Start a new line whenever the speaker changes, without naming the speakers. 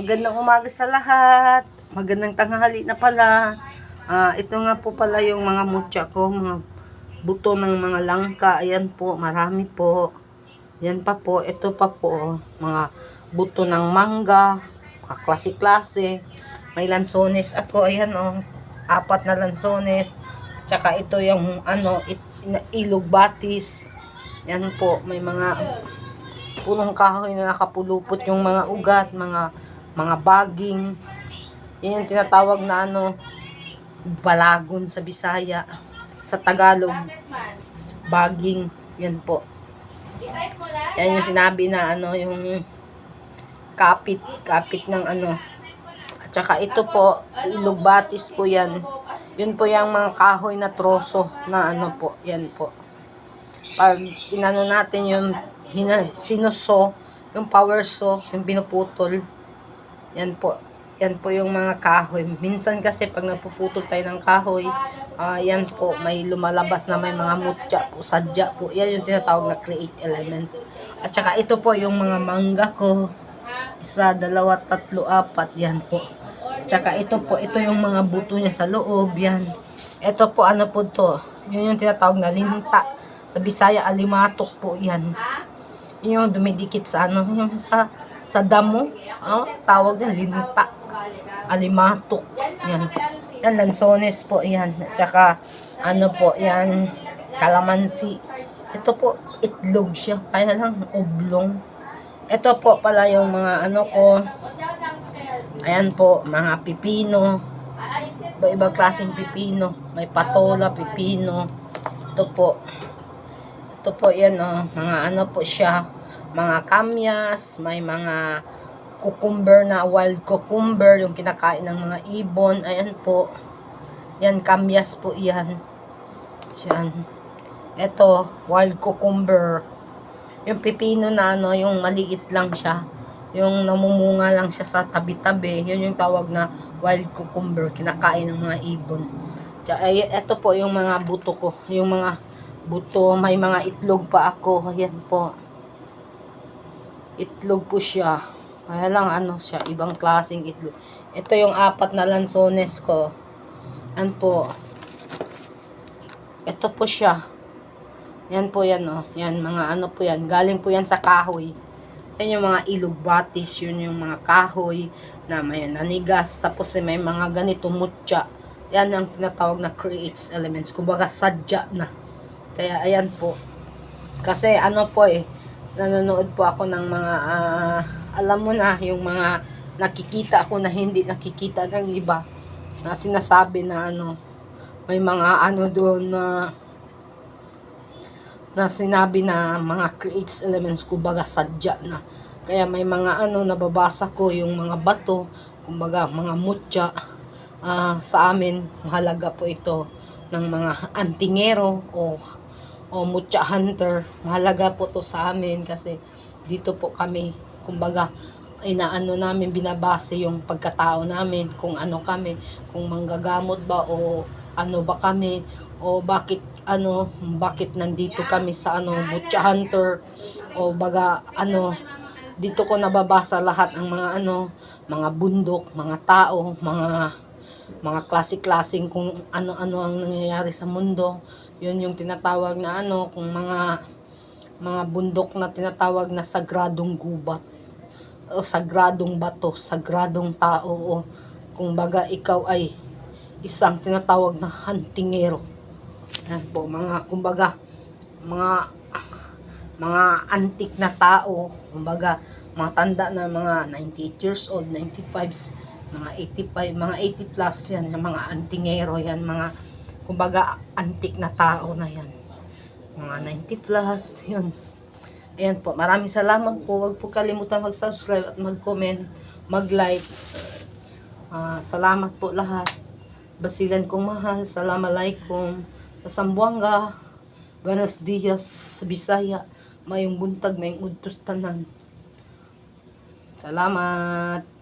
Magandang umaga sa lahat. Magandang tanghali na pala. Ah, ito nga po pala yung mga mutya ko, mga buto ng mga langka. Ayan po, marami po. Yan pa po, ito pa po, mga buto ng mangga, mga klase-klase. May lansones ako, ayan oh, apat na lansones. Tsaka ito yung ano, it, ilog batis. Yan po, may mga punong kahoy na nakapulupot yung mga ugat, mga mga baging. Yan yung tinatawag na ano, balagon sa Bisaya. Sa Tagalog, baging. Yan po. Yan yung sinabi na ano, yung kapit, kapit ng ano. At saka ito po, ilog batis po yan. Yun po yung mga kahoy na troso na ano po, yan po. Pag inano natin yung hina, sinuso, yung power saw, yung pinuputol, yan po. Yan po yung mga kahoy. Minsan kasi pag nagpuputol tayo ng kahoy, ah, yan po, may lumalabas na may mga mutya po, sadya po. Yan yung tinatawag na create elements. At saka ito po yung mga mangga ko. Isa, dalawa, tatlo, apat. Yan po. At saka ito po, ito yung mga buto niya sa loob. Yan. Ito po, ano po to? Yun yung tinatawag na linta. Sa Bisaya, alimatok po yan. Yun yung dumidikit sa ano, yung sa sa damo. Oh, tawag na linta. Alimatok. Yan. Yan, lansones po yan. At saka, ano po, yan, kalamansi. Ito po, itlog siya. Kaya lang, oblong. Ito po pala yung mga ano ko. Ayan po, mga pipino. Iba-ibang klaseng pipino. May patola, pipino. Ito po. Ito po yan, oh. Mga ano po siya. Mga kamyas. May mga cucumber na wild cucumber. Yung kinakain ng mga ibon. Ayan po. Yan, kamyas po yan. Yan. Ito, wild cucumber. Yung pipino na ano, yung maliit lang siya. Yung namumunga lang siya sa tabi-tabi. Yun yung tawag na wild cucumber. Kinakain ng mga ibon. Ay, ito po yung mga buto ko. Yung mga buto. May mga itlog pa ako. Ayan po. Itlog po siya. Kaya lang ano siya. Ibang klaseng itlog. Ito yung apat na lansones ko. Yan po. Ito po siya. Yan po yan, oh. Yan, mga ano po yan. Galing po yan sa kahoy. Yan yung mga ilog batis. Yun yung mga kahoy na may nanigas. Tapos eh, may mga ganito mutya. Yan ang tinatawag na creates elements. Kumbaga, sadya na. Kaya, ayan po. Kasi, ano po eh, nanonood po ako ng mga, ah, alam mo na, yung mga nakikita ako na hindi nakikita ng iba na sinasabi na ano, may mga ano doon na na sinabi na mga creates elements kumbaga sadya na. Kaya may mga ano nababasa ko yung mga bato, kumbaga mga mutya ah, sa amin mahalaga po ito ng mga antingero o o mutya hunter. Mahalaga po to sa amin kasi dito po kami kumbaga inaano namin binabase yung pagkatao namin kung ano kami kung manggagamot ba o ano ba kami o bakit ano bakit nandito kami sa ano butcha hunter o baga ano dito ko nababasa lahat ang mga ano mga bundok mga tao mga mga klase-klaseng kung ano-ano ang nangyayari sa mundo yun yung tinatawag na ano kung mga mga bundok na tinatawag na sagradong gubat o sagradong bato, sagradong tao o kung baga ikaw ay isang tinatawag na hantingero. Yan po, mga kumbaga mga mga antik na tao, kumbaga mga tanda na mga 98 years old, 95s, mga 85, mga 80 plus yan, yung mga antingero yan, mga kumbaga antik na tao na yan. Mga 90 plus, yun. Ayan po, maraming salamat po. Huwag po kalimutan mag-subscribe at mag-comment, mag-like. Ah, salamat po lahat. Basilan kong mahal. Assalamualaikum. Sa Sambuanga. Buenos dias sa Bisaya. Mayong buntag, mayong udtos tanan. Salamat.